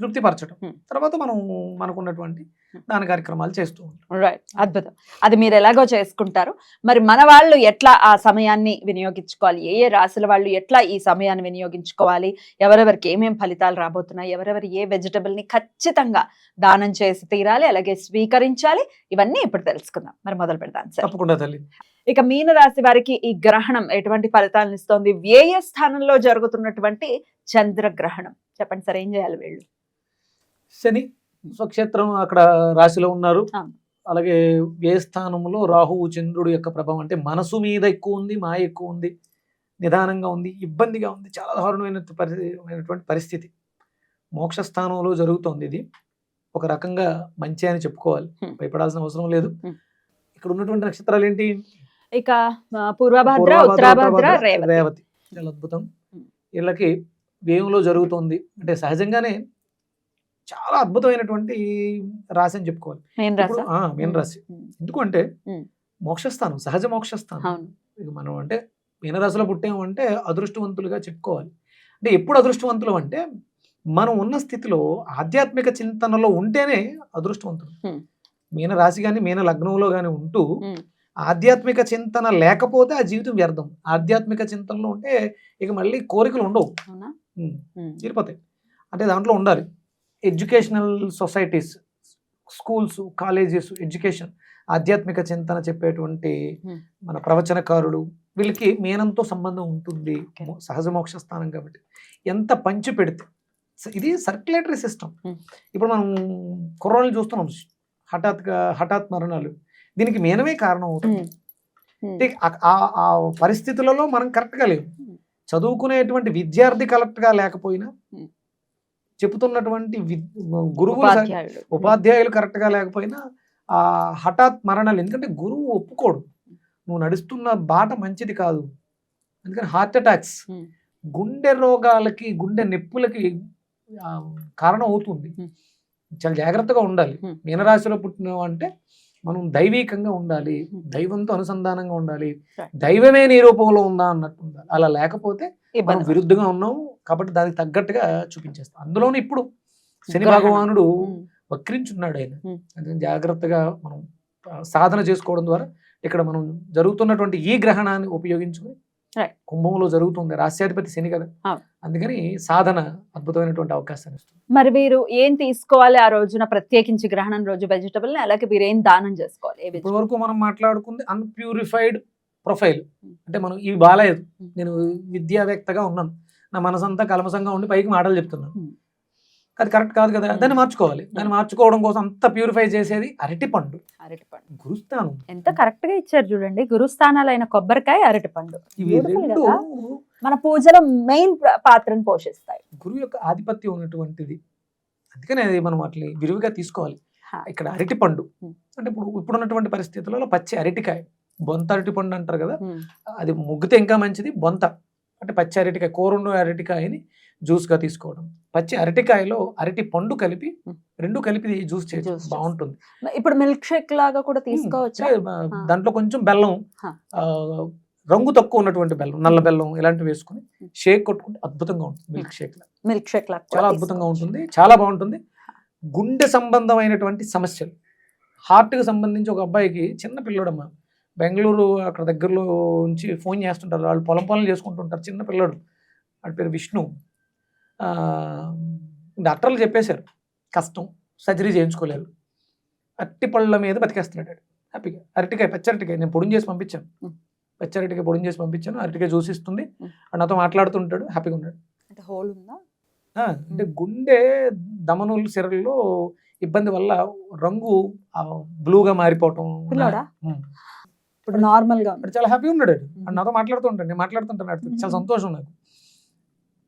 తృప్తిపరచడం. తర్వాత మనం మనకున్నటువంటి. దాని కార్యక్రమాలు చేస్తూ ఉంటాం. రైట్ అద్భుతం. అది మీరు ఎలాగో చేసుకుంటారు. మరి మన వాళ్ళు ఎట్లా ఆ సమయాన్ని వినియోగించుకోవాలి? ఏ ఏ రాశుల వాళ్ళు ఎట్లా ఈ సమయాన్ని వినియోగించుకోవాలి? ఎవరెవరికి ఏమేం ఫలితాలు రాబోతున్నాయి? ఎవరెవరు ఏ వెజిటబుల్ని ఖచ్చితంగా దానం చేసి తీరాలి? అలాగే స్వీకరించాలి? ఇవన్నీ ఇప్పుడు తెలుసుకుందాం. మరి మొదలు పెడదాం సార్. తప్పకుండా తల్లి. ఇక మీన రాశి వారికి ఈ గ్రహణం ఎటువంటి ఫలితాలను ఇస్తోంది? వ్యయ స్థానంలో జరుగుతున్నటువంటి చంద్రగ్రహణం. చెప్పండి సార్ ఏం చేయాలి వీళ్ళు? శని స్వక్షేత్రం అక్కడ రాశిలో ఉన్నారు. అలాగే ఏ స్థానంలో రాహువు చంద్రుడు యొక్క ప్రభావం అంటే మనసు మీద ఎక్కువ ఉంది మాయ ఎక్కువ ఉంది నిదానంగా ఉంది ఇబ్బందిగా ఉంది చాలా దారుణమైన పరిస్థితి. మోక్ష స్థానంలో జరుగుతోంది ఇది. ఒక రకంగా మంచి అని చెప్పుకోవాలి. భయపడాల్సిన అవసరం లేదు. ఇక్కడ ఉన్నటువంటి నక్షత్రాలు ఏంటి? ఇక పూర్వభద్ర ఉత్తరాభద్ర రేవతి. చాలా అద్భుతం. వీళ్ళకి వ్యయంలో జరుగుతోంది. అంటే సహజంగానే చాలా అద్భుతమైనటువంటి రాశి అని చెప్పుకోవాలి. మీన రాశి? ఇప్పుడు, ఆ, మీన రాశి. ఎందుకంటే. మోక్షస్థానం సహజ మోక్షస్థానం. ఇక మనం అంటే మీనరాశిలో పుట్టాము అంటే అదృష్టవంతులుగా చెప్పుకోవాలి. అంటే ఎప్పుడు అదృష్టవంతులు అంటే మనం ఉన్న స్థితిలో ఆధ్యాత్మిక చింతనలో ఉంటేనే అదృష్టవంతులు. Hmm. మీన రాశి కానీ మీన లగ్నంలో కానీ ఉంటూ. ఆధ్యాత్మిక చింతన లేకపోతే ఆ జీవితం వ్యర్థం. ఆధ్యాత్మిక చింతనలో ఉంటే ఇక మళ్ళీ కోరికలు ఉండవు. తీరిపోతాయి. అంటే దాంట్లో ఉండాలి. Educational societies schools colleges education ఆధ్యాత్మిక చింతన చెప్పేటువంటి. మన ప్రవచనకారులు వీళ్ళకి మేనంతో సంబంధం ఉంటుంది సహజ మోక్ష స్థానం కాబట్టి ఎంత పంచి పెడితే ఇది సర్క్యులేటరీ సిస్టమ్. ఇప్పుడు మనం కుర్రాళ్ళు చూస్తున్నాం హఠాత్గా హఠాత్ మరణాలు దీనికి మేనమే కారణం అవుతుంది ఆ- పరిస్థితులలో మనం కరెక్ట్గా లేవు. చదువుకునేటువంటి విద్యార్థి కరెక్ట్గా లేకపోయినా. చెబుతున్నటువంటి వి- గురువులు సరి- ఉపాధ్యాయుడు ఉపాధ్యాయులు కరెక్ట్గా లేకపోయినా ఆ హఠాత్ మరణాలు ఎందుకంటే గురువు ఒప్పుకోడు నువ్వు నడుస్తున్న బాట మంచిది కాదు అందుకని హార్ట్ అటాక్స్. గుండె రోగాలకి గుండె నొప్పులకి కారణం అవుతుంది. చాలా జాగ్రత్తగా ఉండాలి. మీనరాశిలో పుట్టిన అంటే మనం దైవీకంగా ఉండాలి. దైవంతో అనుసంధానంగా ఉండాలి. దైవమే నీ రూపంలో ఉందా అన్నట్టు ఉండాలి అలా లేకపోతే మనం విరుద్ధంగా ఉన్నాం కాబట్టి దానికి తగ్గట్టుగా చూపించేస్తాం అందులోనూ ఇప్పుడు శని. భగవానుడు. వక్రించున్నాడు ఆయన. అందుకని జాగ్రత్తగా మనం సాధన చేసుకోవడం ద్వారా ఇక్కడ మనం జరుగుతున్నటువంటి ఈ గ్రహణాన్ని ఉపయోగించుకుని. కుంభంలో జరుగుతుంది రాశ్యాధిపతి శని కదా. అందుకని సాధన అద్భుతమైనటువంటి అవకాశాన్ని ఇస్తుంది మరి మీరు ఏం తీసుకోవాలి ఆ రోజున ప్రత్యేకించి గ్రహణం రోజు వెజిటబుల్ అలాగే మీరు ఏం దానం చేసుకోవాలి ఏ ఇప్పటి vegetable? వరకు మనం మాట్లాడుకుంది అన్ప్యూరిఫైడ్ ప్రొఫైల్ Hmm. అంటే మనం ఇవి బాగాలేదు Hmm. నేను విద్యావేత్తగా ఉన్నాను నా మనసంతా కలమసంగా ఉండి పైకి మాటలు చెప్తున్నాను Hmm. అది కరెక్ట్ కాదు కదా. దాన్ని మార్చుకోవాలి. దాన్ని మార్చుకోవడం కోసం అంత ప్యూరిఫై చేసేది అరటిపండు. అరటిపండు. గురుస్థానం. ఎంత కరెక్ట్గా ఇచ్చారు చూడండి. గురుస్థానాలైన కొబ్బరికాయ అరటిపండు. ఇవి రెండు? మన పూజలో మెయిన్ పాత్రను పోషిస్తాయి. గురువు యొక్క ఆధిపత్యం ఉన్నటువంటిది. అందుకనే అది మనం వాటిని విరివిగా తీసుకోవాలి. ఇక్కడ అరటి పండు. అంటే ఇప్పుడు ఇప్పుడున్నటువంటి పరిస్థితులలో పచ్చి అరటికాయ. బొంత అరటి పండు అంటారు కదా. అది ముగ్గితే ఇంకా మంచిది. బొంత. అంటే పచ్చి అరటికాయ కూర అరటికాయని జ్యూస్గా తీసుకోవడం పచ్చి అరటికాయలో అరటి పండు కలిపి. రెండు కలిపి జ్యూస్ చేయడం. బాగుంటుంది ఇప్పుడు మిల్క్ షేక్ లాగా కూడా తీసుకోవచ్చా. దాంట్లో కొంచెం బెల్లం రంగు తక్కువ ఉన్నటువంటి బెల్లం నల్ల బెల్లం ఇలాంటివి వేసుకుని. షేక్ కొట్టుకుంటే అద్భుతంగా ఉంటుంది మిల్క్ షేక్ మిల్క్ షేక్ చాలా అద్భుతంగా. ఉంటుంది చాలా బాగుంటుంది గుండె సంబంధమైనటువంటి సమస్యలు హార్ట్కి సంబంధించి ఒక అబ్బాయికి చిన్న పిల్లడమ్మ బెంగళూరు అక్కడ దగ్గరలో నుంచి ఫోన్ చేస్తుంటారు. వాళ్ళు పొలం పొలం చేసుకుంటుంటారు. చిన్న పిల్లడు. వాడి పేరు విష్ణు. డాక్టర్లు చెప్పేశారు. కష్టం. సర్జరీ చేయించుకోలేరు అట్టి పళ్ళ మీద బతికేస్తున్నాడు. హ్యాపీగా. అరటికాయ పచ్చరటికాయ నేను పొడిని చేసి పంపించాను. పచ్చరటికాయ పొడిని చేసి పంపించాను. అరటికాయ జ్యూస్ ఇస్తుంది. Hmm. వాడు నాతో మాట్లాడుతుంటాడు. హ్యాపీగా ఉన్నాడు. అంటే హోల్ ఉందా? అంటే గుండె దమనుల సిరల్లో ఇబ్బంది వల్ల రంగు బ్లూగా మారిపోవటం. ఇప్పుడు నార్మల్గా చాలా హ్యాపీగా ఉన్నాడు. Mhm. వాడు నాతో మాట్లాడుతుంటాడు నేను మాట్లాడుతుంటాను వాడితో. చాలా. సంతోషం నాకు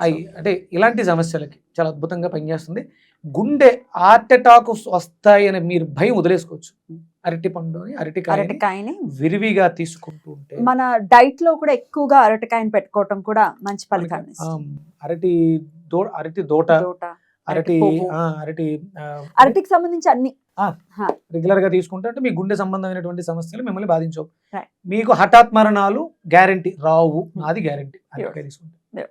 అవి అంటే ఇలాంటి సమస్యలకి చాలా అద్భుతంగా పనిచేస్తుంది గుండె హార్ట్ అటాక్ వస్తాయి అని మీరు భయం వదిలేసుకోవచ్చు Mhm. అరటి పండుని అరటికాయ అరటికాయని విరివిగా తీసుకుంటూ ఉంటే మన డైట్లో కూడా ఎక్కువగా అరటికాయని పెట్టుకోవటం కూడా మంచి ఫలితాన్ని. అరటి దో అరటి దోట అరటి అరటి అరటికి సంబంధించి అన్ని రెగ్యులర్గా తీసుకుంటే అంటే మీ గుండె సంబంధమైనటువంటి సమస్యలు మిమ్మల్ని బాధించవు. మీకు హఠాత్ మరణాలు గ్యారంటీ రావు నాది గ్యారంటీ తీసుకుంటే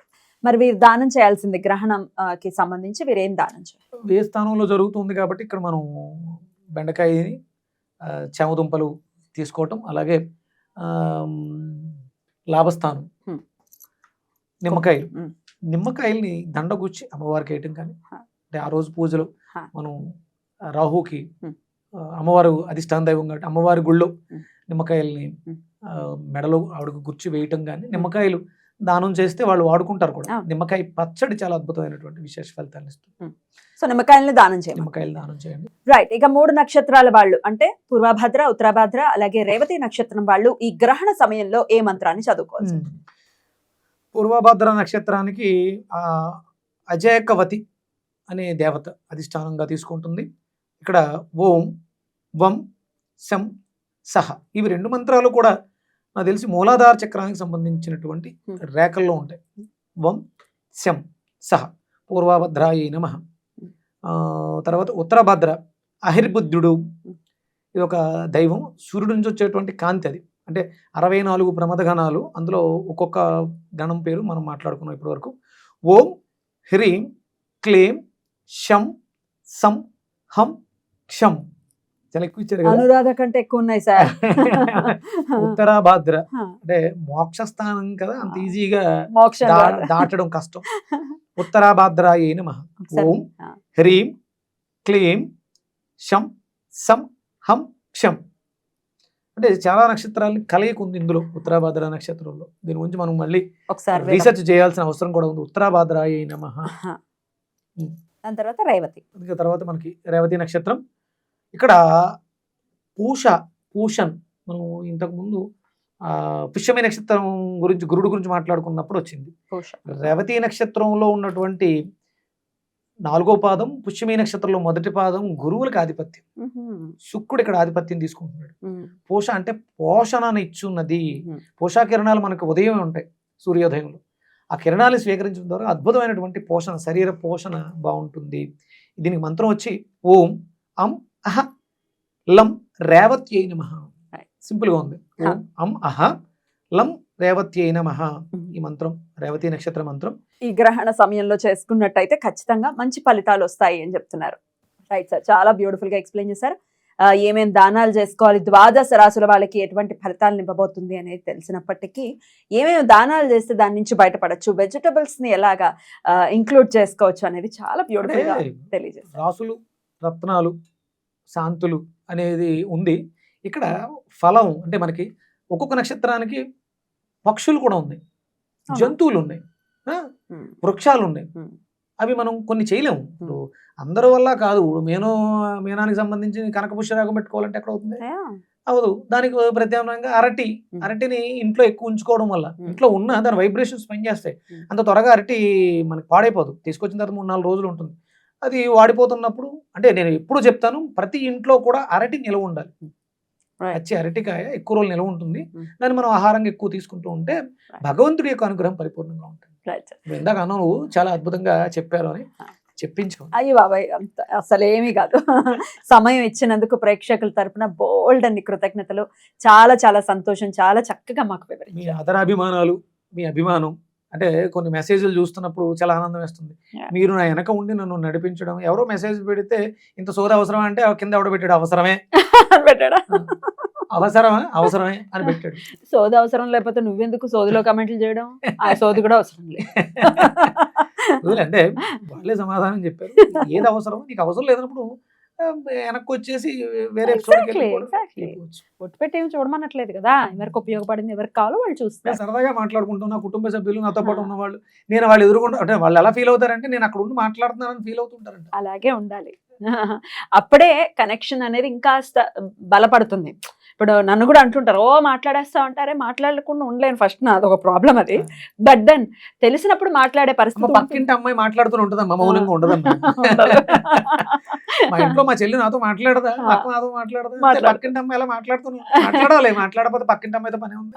మరి వీరు దానం చేయాల్సింది గ్రహణం ఆ, కి సంబంధించి వీరు ఏం దానం చేయాలి వే స్థానంలో జరుగుతుంది కాబట్టి ఇక్కడ మనం బెండకాయని చామదుంపలు తీసుకోవటం అలాగే లాభస్థానం. నిమ్మకాయలు. నిమ్మకాయల్ని దండగుచ్చి అమ్మవారికి వేయటం కానీ. అంటే ఆ రోజు పూజలు. మనం రాహుకి అమ్మవారు అధిష్టాన దైవం కాబట్టి అమ్మవారి గుళ్ళో. నిమ్మకాయల్ని మెడలో ఆవిడకు గుర్చి వేయటం కానీ నిమ్మకాయలు దానం చేస్తే వాళ్ళు వాడుకుంటారు కూడా. నిమ్మకాయ పచ్చడి చాలా అద్భుతమైనటువంటి విశేష ఫలితాన్ని ఇస్తుంది. సో నిమ్మకాయలని దానం చేయాలి నిమ్మకాయలు దానం చేయండి. రైట్ ఇక మూడు నక్షత్రాల వాళ్ళు అంటే పూర్వభద్ర ఉత్తరభద్ర అలాగే రేవతి నక్షత్రం వాళ్ళు ఈ గ్రహణ సమయంలో ఏ మంత్రాన్ని చదువుకోవాలి ఉమ్. పూర్వభద్ర నక్షత్రానికి ఆ అజయకవతి అనే దేవత అధిష్టానంగా తీసుకుంటుంది. ఇక్కడ ఓం వం శం సహ. ఇవి రెండు మంత్రాలు కూడా నాకు తెలిసి మూలాధార చక్రానికి సంబంధించినటువంటి. రేఖల్లో ఉంటాయి. వం శం సహ. పూర్వభద్రాయ నమ. తర్వాత ఉత్తరభద్ర అహిర్బుద్ధుడు. ఇది ఒక దైవం. సూర్యుడి నుంచి వచ్చేటువంటి కాంతి అది. అంటే అరవై నాలుగు ప్రమద గణాలు అందులో ఒక్కొక్క గణం పేరు మనం మాట్లాడుకున్నాం ఇప్పటి వరకు ఓం హ్రీం క్లీం షం సం హం క్షం. చాలా ఎక్కువ ఇచ్చారు అనురాధ కంటే ఎక్కువ ఉన్నాయి సార్. ఉత్తరాభాద్ర. అంటే మోక్ష స్థానం కదా అంత ఈజీగా మోక్షం. దాటడం కష్టం. ఉత్తరాభాద్రాయ నమ. ఓం. హ్రీం క్లీం షం సం హం క్షం. అంటే చాలా నక్షత్రాలని కలయిక ఉంది ఇందులో ఉత్తరాభాద్ర నక్షత్రంలో. దీని గురించి మనం మళ్ళీ ఒకసారి. రీసెర్చ్ చేయాల్సిన అవసరం కూడా ఉంది. ఉత్తరాభాద్రాయ నమ. దాని తర్వాత రేవతి. అందుకే తర్వాత మనకి రేవతి నక్షత్రం ఇక్కడ పూష పూషన్ మనం ఇంతకు ముందు ఆ పుష్యమి నక్షత్రం గురించి గురుడు గురించి మాట్లాడుకున్నప్పుడు వచ్చింది. రేవతి నక్షత్రంలో ఉన్నటువంటి నాలుగో పాదం పుష్యమి నక్షత్రంలో మొదటి పాదం గురువులకు ఆధిపత్యం. శుక్రుడు ఇక్కడ ఆధిపత్యం తీసుకుంటున్నాడు. పోష అంటే పోషణను ఇచ్చున్నది. పోషా కిరణాలు మనకు ఉదయం ఉంటాయి సూర్యోదయంలో. ఆ కిరణాలు స్వీకరించడం ద్వారా అద్భుతమైనటువంటి పోషణ శరీర పోషణ బాగుంటుంది. దీనికి మంత్రం వచ్చి ఓం అం అహ లం రేవత్యై నమ. Right. సింపుల్గా ఉంది. అం అహ లం రేవత్యై నమ. ఈ మంత్రం రేవతి నక్షత్ర మంత్రం. ఈ గ్రహణ సమయంలో చేసుకున్నట్టయితే ఖచ్చితంగా మంచి ఫలితాలు వస్తాయి అని చెప్తున్నారు. రైట్ సార్ చాలా బ్యూటిఫుల్గా ఎక్స్ప్లెయిన్ చేశారు. ఆ, ఏమేం దానాలు చేసుకోవాలి ద్వాదశ రాసుల వాళ్ళకి ఎటువంటి ఫలితాలు నింపబోతుంది అనేది తెలిసినప్పటికీ ఏమేమి దానాలు చేస్తే దాని నుంచి బయటపడచ్చు వెజిటబుల్స్ని ఎలాగా ఇంక్లూడ్ చేసుకోవచ్చు అనేది చాలా బ్యూటిఫుల్గా తెలియజేస్తారు రాసులు రత్నాలు శాంతులు అనేది ఉంది ఇక్కడ ఫలం అంటే మనకి ఒక్కొక్క నక్షత్రానికి పక్షులు కూడా ఉన్నాయి? జంతువులు ఉన్నాయి. వృక్షాలు ఉన్నాయి. అవి మనం కొన్ని చేయలేము ఇప్పుడు అందరి వల్ల కాదు మేనో మేనానికి సంబంధించి కనక పుష్యరాగం పెట్టుకోవాలంటే ఎక్కడ అవుతుంది. అవదు దానికి ప్రత్యామ్నాయంగా అరటి. అరటిని ఇంట్లో ఎక్కువ ఉంచుకోవడం వల్ల. ఇంట్లో ఉన్న దాని వైబ్రేషన్స్ పనిచేస్తాయి. అంత త్వరగా అరటి మనకి పాడైపోదు తీసుకొచ్చిన తర్వాత మూడు నాలుగు రోజులు ఉంటుంది అది వాడిపోతున్నప్పుడు అంటే నేను ఎప్పుడు చెప్తాను ప్రతి ఇంట్లో కూడా అరటి నిలవ ఉండాలి. వచ్చి అరటికాయ ఎక్కువ రోజులు నిలవ ఉంటుంది. మ్మ్. దాన్ని మనం ఆహారంగా ఎక్కువ తీసుకుంటూ ఉంటే భగవంతుడి యొక్క అనుగ్రహం పరిపూర్ణంగా ఉంటుంది. ఇందాక అన్నావు నువ్వు చాలా అద్భుతంగా చెప్పారు అని చెప్పించుకో అయ్యో బాబాయ్ అంత అసలు ఏమీ కాదు. సమయం ఇచ్చినందుకు ప్రేక్షకుల తరపున బోల్డ్ అన్ని కృతజ్ఞతలు. చాలా చాలా సంతోషం. చాలా చక్కగా మాకు మీ వివరించారు అదరాభిమానాలు మీ అభిమానం అంటే కొన్ని మెసేజ్లు చూస్తున్నప్పుడు చాలా ఆనందం వేస్తుంది. మీరు నా వెనక ఉండి నన్ను నడిపించడం ఎవరో మెసేజ్ పెడితే ఇంత సోద అవసరం అంటే కింద ఎవడ పెట్టాడు అవసరమే. పెట్టాడా? అవసరమా? అవసరమే అని పెట్టాడు. సోది అవసరం లేకపోతే నువ్వెందుకు సోదిలో కమెంట్లు చేయడం? ఆ సోది కూడా అవసరం లేదు. అంటే వాళ్ళే సమాధానం చెప్పారు. ఏది అవసరం నీకు అవసరం లేనప్పుడు ఆ, వెనక్కి వచ్చేసి వేరే. ఒట్టు పెట్టి ఏమి చూడమనట్లేదు కదా? ఎవరికి ఉపయోగపడింది ఎవరికి కావాలో వాళ్ళు నేను చూస్తారు సరదాగా మాట్లాడుకుంటాం నా కుటుంబ సభ్యులు నాతో పాటు ఉన్న వాళ్ళు నేను వాళ్ళు ఎదురుకుండా అంటే వాళ్ళు ఎలా ఫీల్ అవుతారంటే నేను అక్కడ ఉండి మాట్లాడుతున్నానని ఫీల్ అవుతుంటారంట. అలాగే ఉండాలి. అప్పుడే కనెక్షన్ అనేది ఇంకాస్త బలపడుతుంది. ఇప్పుడు నన్ను కూడా అంటుంటారు ఓ మాట్లాడేస్తా ఉంటారే మాట్లాడకుండా ఉండలేను ఫస్ట్ నాది ఒక ప్రాబ్లం అది. బట్ దెన్ తెలిసినప్పుడు మాట్లాడే పరిస్థితి. పక్కింటి అమ్మాయి మాట్లాడుతూ ఉంటుందమ్మా మౌనంగా ఉండదమ్మా. ఉండదు. మా ఇంట్లో మా చెల్లి నాతో మాట్లాడదా? నాతో మాట్లాడదా? మాట్లాడదు. పక్కింటి అమ్మాయి ఎలా మాట్లాడుతున్నా మాట్లాడాలి మాట్లాడకపోతే పక్కింటి అమ్మాయితో పని ఉంది.